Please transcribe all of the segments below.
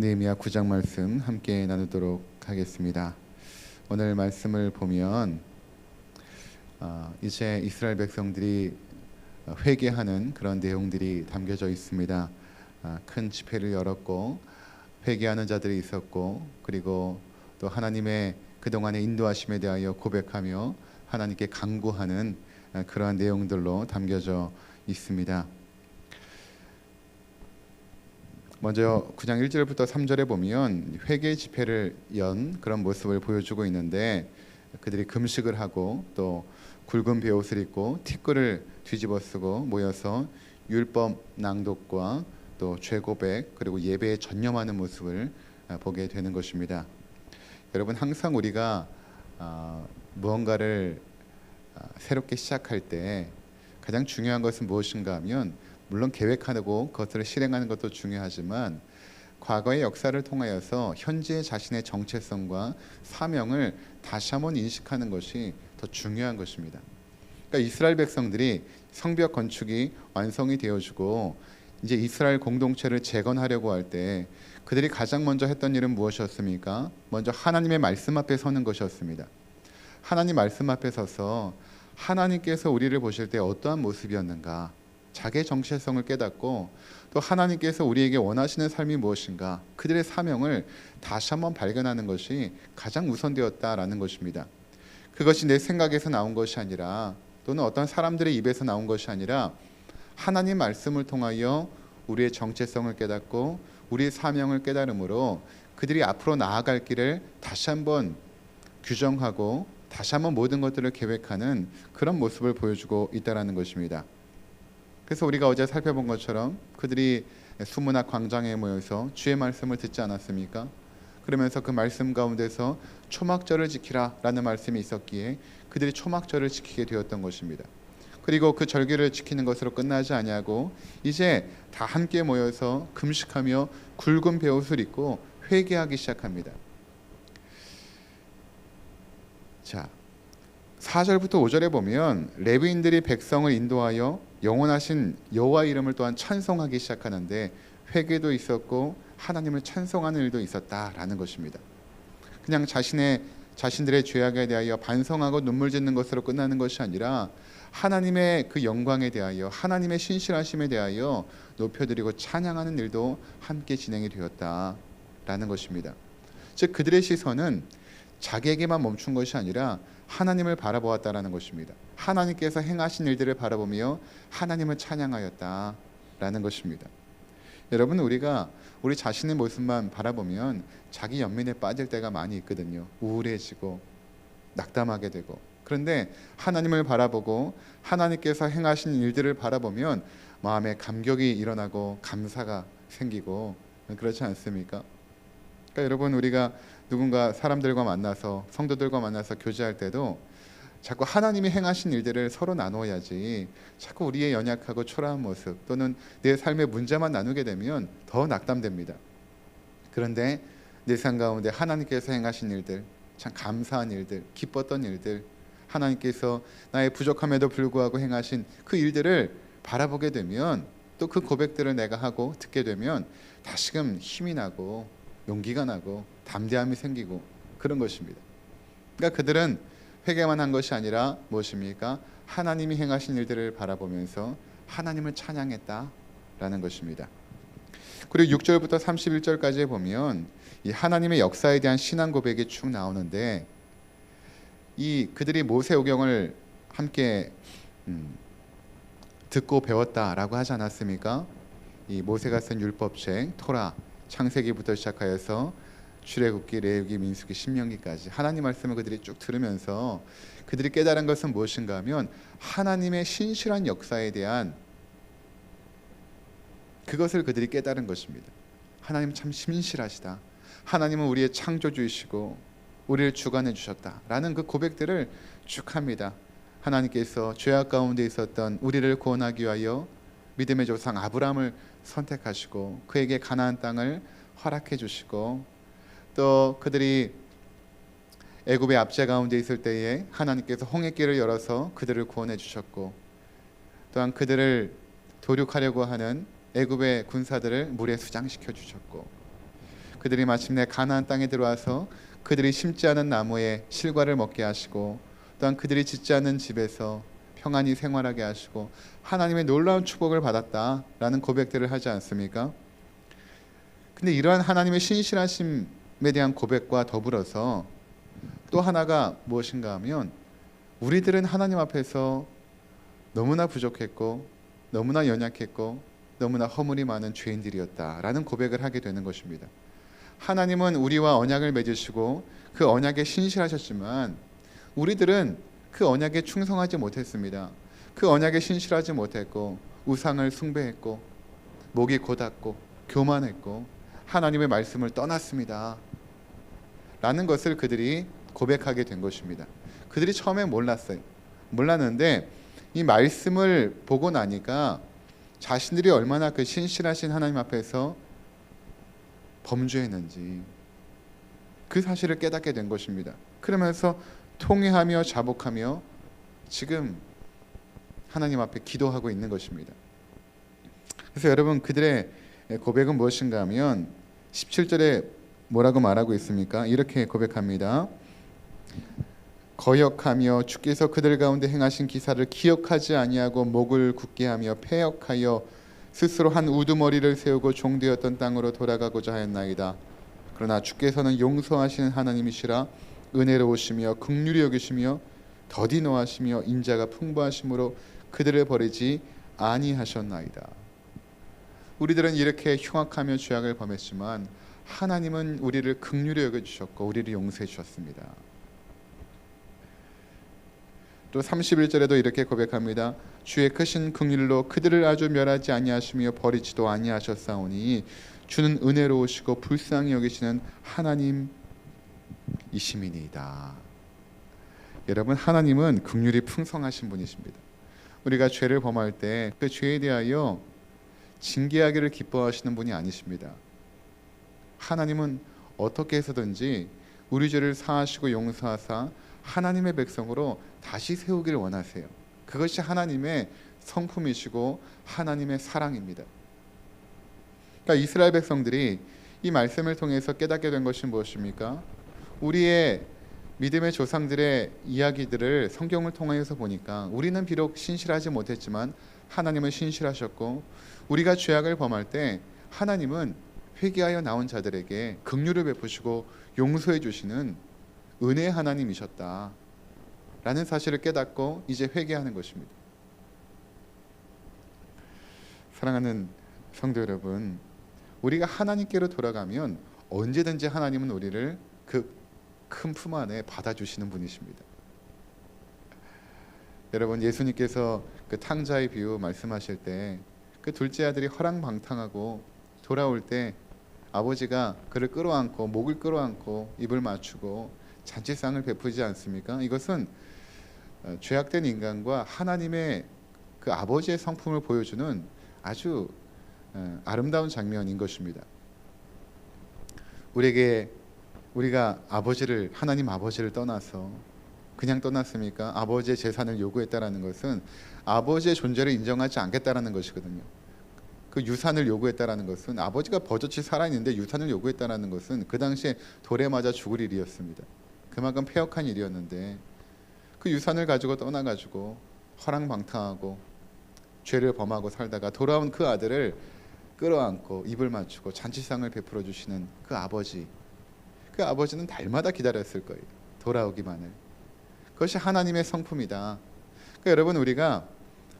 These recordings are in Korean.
느헤미야 9장 말씀 함께 나누도록 하겠습니다. 오늘 말씀을 보면 어, 이제 이스라엘 백성들이 회개하는 그런 내용들이 담겨져 있습니다. 어, 큰 집회를 열었고 회개하는 자들이 있었고 그리고 또 하나님의 그동안의 인도하심에 대하여 고백하며 하나님께 간구하는 어, 그러한 내용들로 담겨져 있습니다. 먼저 9장 1절부터 3절에 보면 회개 집회를 연 그런 모습을 보여주고 있는데 그들이 금식을 하고 또 굵은 베옷을 입고 티끌을 뒤집어 쓰고 모여서 율법 낭독과 또 죄고백 그리고 예배에 전념하는 모습을 아, 보게 되는 것입니다. 여러분 항상 우리가 어, 무언가를 어, 새롭게 시작할 때 가장 중요한 것은 무엇인가 하면 물론 계획하고 그것을 실행하는 것도 중요하지만 과거의 역사를 통하여서 현재 자신의 정체성과 사명을 다시 한번 인식하는 것이 더 중요한 것입니다. 그러니까 이스라엘 백성들이 성벽 건축이 완성이 되어지고 이제 이스라엘 공동체를 재건하려고 할 때 그들이 가장 먼저 했던 일은 무엇이었습니까? 먼저 하나님의 말씀 앞에 서는 것이었습니다. 하나님 말씀 앞에 서서 하나님께서 우리를 보실 때 어떠한 모습이었는가? 자기의 정체성을 깨닫고 또 하나님께서 우리에게 원하시는 삶이 무엇인가 그들의 사명을 다시 한번 발견하는 것이 가장 우선되었다라는 것입니다. 그것이 내 생각에서 나온 것이 아니라 또는 어떤 사람들의 입에서 나온 것이 아니라 하나님 말씀을 통하여 우리의 정체성을 깨닫고 우리의 사명을 깨달음으로 그들이 앞으로 나아갈 길을 다시 한번 규정하고 다시 한번 모든 것들을 계획하는 그런 모습을 보여주고 있다라는 것입니다. 그래서 우리가 어제 살펴본 것처럼 그들이 수문학 광장에 모여서 주의 말씀을 듣지 않았습니까? 그러면서 그 말씀 가운데서 초막절을 지키라라는 말씀이 있었기에 그들이 초막절을 지키게 되었던 것입니다. 그리고 그 절기를 지키는 것으로 끝나지 아니하고 이제 다 함께 모여서 금식하며 굵은 베옷을 입고 회개하기 시작합니다. 자, 4절부터 5절에 보면 레위인들이 백성을 인도하여 영원하신 여호와 이름을 또한 찬송하기 시작하는데 회개도 있었고 하나님을 찬송하는 일도 있었다라는 것입니다. 그냥 자신의 자신들의 죄악에 대하여 반성하고 눈물 짓는 것으로 끝나는 것이 아니라 하나님의 그 영광에 대하여 하나님의 신실하심에 대하여 높여드리고 찬양하는 일도 함께 진행이 되었다라는 것입니다. 즉 그들의 시선은 자기에게만 멈춘 것이 아니라 하나님을 바라보았다라는 것입니다. 하나님께서 행하신 일들을 바라보며 하나님을 찬양하였다라는 것입니다. 여러분 우리가 우리 자신의 모습만 바라보면 자기 연민에 빠질 때가 많이 있거든요. 우울해지고 낙담하게 되고 그런데 하나님을 바라보고 하나님께서 행하신 일들을 바라보면 마음에 감격이 일어나고 감사가 생기고 그렇지 않습니까? 그러니까 여러분 우리가 누군가 사람들과 만나서 성도들과 만나서 교제할 때도 자꾸 하나님이 행하신 일들을 서로 나누어야지 자꾸 우리의 연약하고 초라한 모습 또는 내 삶의 문제만 나누게 되면 더 낙담됩니다. 그런데 내 삶 가운데 하나님께서 행하신 일들 참 감사한 일들 기뻤던 일들 하나님께서 나의 부족함에도 불구하고 행하신 그 일들을 바라보게 되면 또 그 고백들을 내가 하고 듣게 되면 다시금 힘이 나고 용기가 나고 담대함이 생기고 그런 것입니다. 그러니까 그들은 회개만 한 것이 아니라 무엇입니까? 하나님이 행하신 일들을 바라보면서 하나님을 찬양했다라는 것입니다. 그리고 6절부터 31절까지 보면 이 하나님의 역사에 대한 신앙 고백이 쭉 나오는데 이 그들이 모세오경을 함께 음, 듣고 배웠다라고 하지 않았습니까? 이 모세가 쓴 율법책 토라 창세기부터 시작하여서 출애굽기, 레위기, 민수기, 신명기까지 하나님 말씀을 그들이 쭉 들으면서 그들이 깨달은 것은 무엇인가 하면 하나님의 신실한 역사에 대한 그것을 그들이 깨달은 것입니다. 하나님 참 신실하시다. 하나님은 우리의 창조주이시고 우리를 주관해 주셨다라는 그 고백들을 쭉 합니다. 하나님께서 죄악 가운데 있었던 우리를 구원하기 위하여 믿음의 조상 아브라함을 선택하시고 그에게 가나안 땅을 허락해 주시고 또 그들이 애굽의 압제 가운데 있을 때에 하나님께서 홍해길을 열어서 그들을 구원해 주셨고 또한 그들을 도륙하려고 하는 애굽의 군사들을 물에 수장시켜 주셨고 그들이 마침내 가나안 땅에 들어와서 그들이 심지 않은 나무에 실과를 먹게 하시고 또한 그들이 짓지 않는 집에서 평안히 생활하게 하시고 하나님의 놀라운 축복을 받았다라는 고백들을 하지 않습니까? 근데 이러한 하나님의 신실하심에 대한 고백과 더불어서 또 하나가 무엇인가 하면 우리들은 하나님 앞에서 너무나 부족했고 너무나 연약했고 너무나 허물이 많은 죄인들이었다라는 고백을 하게 되는 것입니다. 하나님은 우리와 언약을 맺으시고 그 언약에 신실하셨지만 우리들은 그 언약에 충성하지 못했습니다. 그 언약에 신실하지 못했고 우상을 숭배했고 목이 곧았고 교만했고 하나님의 말씀을 떠났습니다. 라는 것을 그들이 고백하게 된 것입니다. 그들이 처음에 몰랐어요. 몰랐는데 이 말씀을 보고 나니까 자신들이 얼마나 그 신실하신 하나님 앞에서 범죄했는지 그 사실을 깨닫게 된 것입니다. 그러면서 통회하며 자복하며 지금 하나님 앞에 기도하고 있는 것입니다. 그래서 여러분 그들의 고백은 무엇인가 하면 17절에 뭐라고 말하고 있습니까? 이렇게 고백합니다. 거역하며 주께서 그들 가운데 행하신 기사를 기억하지 아니하고 목을 굳게 하며 패역하여 스스로 한 우두머리를 세우고 종되었던 땅으로 돌아가고자 하였나이다. 그러나 주께서는 용서하시는 하나님이시라 은혜로우시며 극률이 여기시며 더디 노하시며 인자가 풍부하심으로 그들을 버리지 아니하셨나이다. 우리들은 이렇게 흉악하며 죄악을 범했지만 하나님은 우리를 극률히 여겨 주셨고 우리를 용서해 주셨습니다. 또 31절에도 이렇게 고백합니다. 주의 크신 긍휼로 그들을 아주 멸하지 아니하시며 버리지도 아니하셨사오니 주는 은혜로우시고 불쌍히 여기시는 하나님 이심이니이다. 여러분 하나님은 긍휼이 풍성하신 분이십니다. 우리가 죄를 범할 때 그 죄에 대하여 징계하기를 기뻐하시는 분이 아니십니다. 하나님은 어떻게 해서든지 우리 죄를 사하시고 용서하사 하나님의 백성으로 다시 세우기를 원하세요. 그것이 하나님의 성품이시고 하나님의 사랑입니다. 그러니까 이스라엘 백성들이 이 말씀을 통해서 깨닫게 된 것이 무엇입니까? 우리의 믿음의 조상들의 이야기들을 성경을 통해서 보니까 우리는 비록 신실하지 못했지만 하나님은 신실하셨고 우리가 죄악을 범할 때 하나님은 회개하여 나온 자들에게 긍휼을 베푸시고 용서해 주시는 은혜 하나님이셨다. 라는 사실을 깨닫고 이제 회개하는 것입니다. 사랑하는 성도 여러분, 우리가 하나님께로 돌아가면 언제든지 하나님은 우리를 그 큰 품 안에 받아주시는 분이십니다. 여러분 예수님께서 그 탕자의 비유 말씀하실 때 그 둘째 아들이 허랑방탕하고 돌아올 때 아버지가 그를 끌어안고 목을 끌어안고 입을 맞추고 잔치상을 베푸지 않습니까? 이것은 어, 죄악된 인간과 하나님의 그 아버지의 성품을 보여주는 아주 어, 아름다운 장면인 것입니다. 우리에게 우리가 아버지를 하나님 아버지를 떠나서 그냥 떠났습니까? 아버지의 재산을 요구했다라는 것은 아버지의 존재를 인정하지 않겠다라는 것이거든요. 그 유산을 요구했다라는 것은 아버지가 버젓이 살아있는데 유산을 요구했다라는 것은 그 당시에 돌에 맞아 죽을 일이었습니다. 그만큼 폐역한 일이었는데 그 유산을 가지고 떠나가지고 허랑방탕하고 죄를 범하고 살다가 돌아온 그 아들을 끌어안고 입을 맞추고 잔치상을 베풀어 주시는 그 아버지 그 아버지는 달마다 기다렸을 거예요 돌아오기만을 그것이 하나님의 성품이다 그러니까 여러분 우리가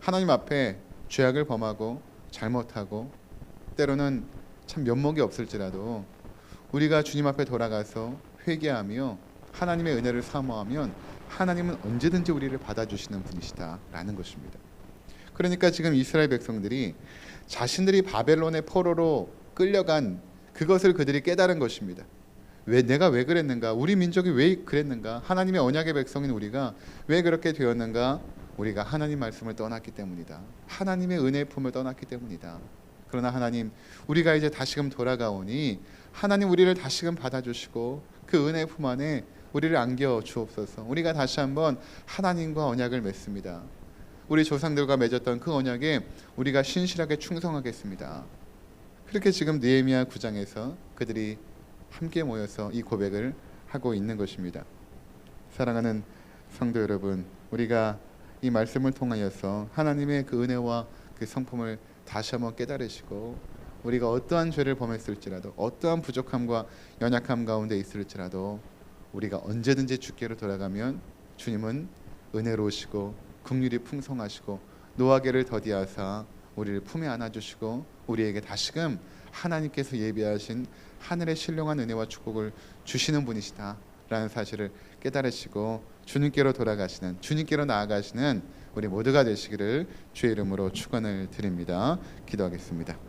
하나님 앞에 죄악을 범하고 잘못하고 때로는 참 면목이 없을지라도 우리가 주님 앞에 돌아가서 회개하며 하나님의 은혜를 사모하면 하나님은 언제든지 우리를 받아주시는 분이시다라는 것입니다. 그러니까 지금 이스라엘 백성들이 자신들이 바벨론의 포로로 끌려간 그것을 그들이 깨달은 것입니다. 왜 내가 왜 그랬는가? 우리 민족이 왜 그랬는가? 하나님의 언약의 백성인 우리가 왜 그렇게 되었는가? 우리가 하나님 말씀을 떠났기 때문이다. 하나님의 은혜의 품을 떠났기 때문이다. 그러나 하나님, 우리가 이제 다시금 돌아가오니 하나님 우리를 다시금 받아주시고 그 은혜의 품 안에 우리를 안겨 주옵소서. 우리가 다시 한번 하나님과 언약을 맺습니다. 우리 조상들과 맺었던 그 언약에 우리가 신실하게 충성하겠습니다. 그렇게 지금 느헤미야 9장에서 그들이 함께 모여서 이 고백을 하고 있는 것입니다. 사랑하는 성도 여러분, 우리가 이 말씀을 통하여서 하나님의 그 은혜와 그 성품을 다시 한번 깨달으시고 우리가 어떠한 죄를 범했을지라도 어떠한 부족함과 연약함 가운데 있을지라도 우리가 언제든지 주께로 돌아가면 주님은 은혜로우시고 긍휼이 풍성하시고 노하게를 더디하사 우리를 품에 안아주시고 우리에게 다시금 하나님께서 예비하신 하늘의 신령한 은혜와 축복을 주시는 분이시다라는 사실을 깨달으시고 주님께로 돌아가시는 주님께로 나아가시는 우리 모두가 되시기를 주의 이름으로 축원을 드립니다. 기도하겠습니다.